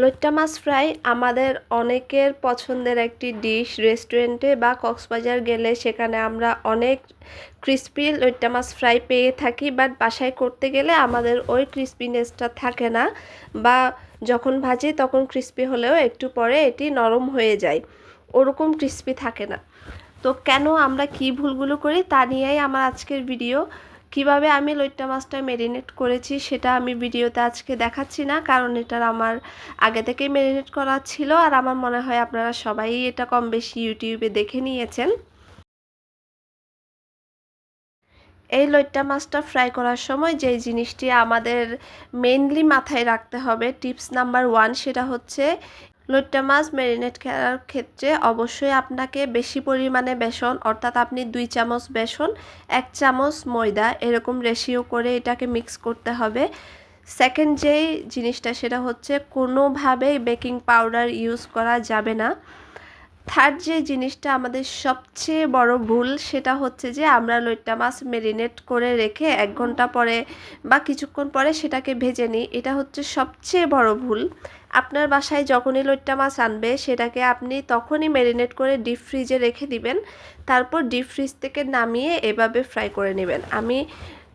লইট্টা মাছ fry আমাদের অনেকের পছন্দের একটি ডিশ রেস্টুরেন্টে বা কক্সবাজার গেলে সেখানে আমরা অনেক ক্রিস্পি লইট্টা মাছ ফ্রাই পেয়ে থাকি বাট বাসায় করতে গেলে আমাদের ওই ক্রিস্পিনেসটা থাকে না বা যখন ভাজি তখন ক্রিস্পি হলেও একটু পরে এটি নরম হয়ে যায়, ওরকম ক্রিস্পি থাকে না। তো কেন আমরা কি ভুলগুলো করি তা নিয়েই আমার আজকের ভিডিও কীভাবে আমি লইট্টা মাছটা ম্যারিনেট করেছি সেটা আমি ভিডিওতে আজকে দেখাচ্ছি না, কারণ এটার আমার আগে থেকেই ম্যারিনেট করা ছিল আর আমার মনে হয় আপনারা সবাই এটা কম বেশি ইউটিউবে দেখে নিয়েছেন। এই লইট্টা মাছটা ফ্রাই করার সময় যে জিনিসটি আমাদের মেনলি মাথায় রাখতে হবে টিপস নাম্বার ওয়ান সেটা হচ্ছে লইট্টা মাছ ম্যারিনেট করার ক্ষেত্রে অবশ্যই আপনাকে বেশি পরিমাণে বেসন, অর্থাৎ আপনি দুই চামচ বেসন, এক চামচ ময়দা এরকম রেশিও করে এটাকে মিক্স করতে হবে। সেকেন্ড যেই জিনিসটা সেটা হচ্ছে কোনোভাবেই বেকিং পাউডার ইউজ করা যাবে না। থার্ড যে জিনিসটা আমাদের সবচেয়ে বড় ভুল, সেটা হচ্ছে যে আমরা লইট্টা মাছ মেরিনেট করে রেখে এক ঘণ্টা পরে বা কিছুক্ষণ পরে সেটাকে ভেজে নিই। এটা হচ্ছে সবচেয়ে বড় ভুল। আপনার বাসায় যখনই লইট্টা মাছ আনবে, সেটাকে আপনি তখনই ম্যারিনেট করে ডিপ ফ্রিজে রেখে দিবেন। তারপর ডিপ ফ্রিজ থেকে নামিয়ে এভাবে ফ্রাই করে নেবেন। আমি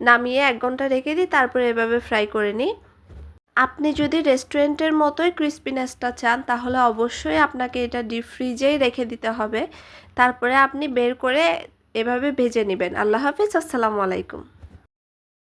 নামিয়ে এক ঘণ্টা রেখে দিই, তারপর এভাবে ফ্রাই করে নিই। আপনি যদি রেস্টুরেন্টের মতোই ক্রিস্পিনেসটা চান, তাহলে অবশ্যই আপনাকে এটা ডিপ ফ্রিজেই রেখে দিতে হবে। তারপরে আপনি বের করে এভাবে ভেজে নেবেন। আল্লাহ হাফিজ, আসসালামু আলাইকুম।